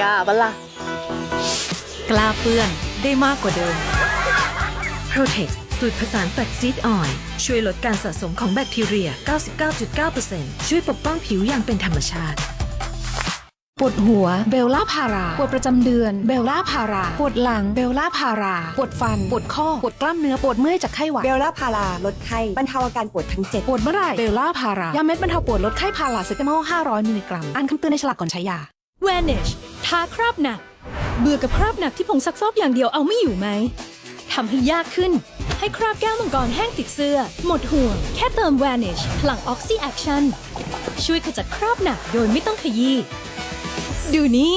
กล้าปะล่ะ กล้าเปื้อนได้มากกว่าเดิม Protex สูตรผสานแฟลกซีดออยล์ช่วยลดการสะสมของแบคทีเรีย 99.9%ช่วยปกป้องผิวอย่างเป็นธรรมชาติ ปวดหัวเบลล่าพารา ปวดประจำเดือนเบลล่าพารา ปวดหลังเบลล่าพารา ปวดฟัน ปวดข้อ ปวดกล้ามเนื้อ ปวดเมื่อยจากไข้หวัด เบลล่าพาราลดไข้บรรเทาอาการปวดทั้งเจ็ดปวดเมื่อไหร่เบลล่าพารายาเม็ดบรรเทาปวดลดไข้พาราเซตามอล 500 มิลลิกรัมอ่านคำเตือนในฉลากก่อนใช้ยา Vanish ทาคราบหนัก เบื่อกับคราบหนักที่ผงซักฟอกอย่างเดียวเอาไม่อยู่ไหมทำให้ยากขึ้น ให้คราบแก้วมังกรแห้งติดเสื้อ หมดห่วง แค่เติม Vanish พลัง Oxy Action ช่วยขจัดคราบหนักโดยไม่ต้องขยี้ดูนี่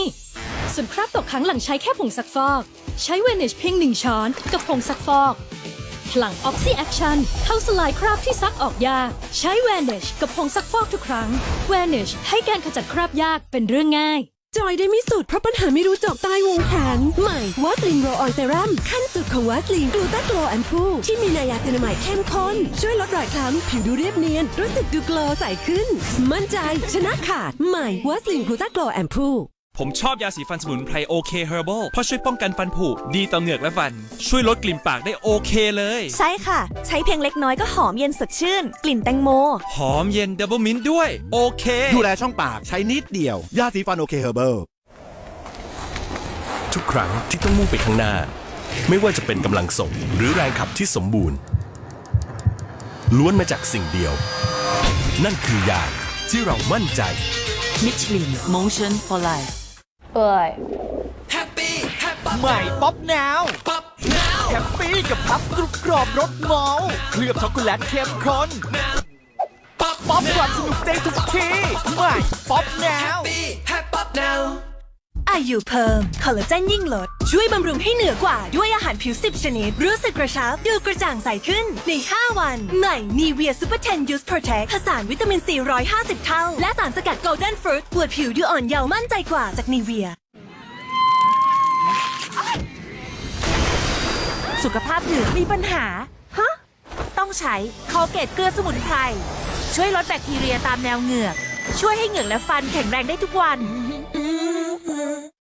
ส่วนคราบตกค้างหลังใช้แค่ผงซักฟอก ใช้ Vanish เพียงหนึ่งช้อนกับผงซักฟอกพลัง Oxy Action เข้าสลายคราบที่ซักออกยาก ใช้ Vanish กับผงซักฟอกทุกครั้ง Vanish ให้การขจัดคราบยากเป็นเรื่องง่าย จอยได้ไม่สุดเพราะปัญหาไม่รู้จบใต้วงแขนใหม่วัสลินโรออยเซรั่มขั้นสุดของวัสลินกลูตาโกลแอนพูที่มีนายาเซนามายเข้มข้น ช่วยลดรอยคล้ำผิวดูเรียบเนียน รู้สึกดูโกลใสขึ้น มั่นใจชนะขาดใหม่วัสลินกลูตาโกลแอนพู ผมชอบยาสีฟันสมุนไพรโอเคเฮอร์บเพราะช่วยป้องกันฟันผุดีต่อเหงือกและฟัน ช่วยลดกลิ่นปากได้โอเคเลย ใช่ค่ะ ใช้เพียงเล็กน้อยก็หอมเย็นสดชื่น กลิ่นแตงโม หอมเย็นดับเบิลมินด้วย โอเค ดูแลช่องปากใช้นิดเดียว ยาสีฟันโอเคเฮอร์เบิลทุกครั้งที่ต้องมุ่งไปข้างหน้า ไม่ว่าจะเป็นกำลังส่งหรือแรงขับที่สมบูรณ์ ล้วนมาจากสิ่งเดียว นั่นคือยางที่เรามั่นใจ Michelin Motion for Life เอ้ยใหม่ป๊อปนาวป๊อปนาวแฮปปี้กับพับกรุบกรอบรสเมาเคลือบช็อกโกแลตเข้มข้นป๊อปป๊อปความสนุกได้ทุกที่ใหม่ป๊อปนาวอา ยุเพิ่มคอลลาเจนยิ่งลด ช่วยบำรุงให้เหนือกว่าด้วยอาหารผิว 10 ชนิด รู้สึกกระชับ ดูกระจ่างใสขึ้น ใน 5 วัน ใหม่นีเวียซูเปอร์เทนยูสโปรเทคผสานวิตามินซี150 เท่า และสารสกัดโกลเด้นฟรุตปวดผิวดูอ่อนเยาว์มั่นใจกว่าจากนีเวีย สุขภาพเหงือมีปัญหา ฮะ ต้องใช้คอเกตเกลือสมุนไพร ช่วยลดแบคทีเรียตามแนวเหงือก ช่วยให้เหงือกและฟันแข็งแรงได้ทุกวัน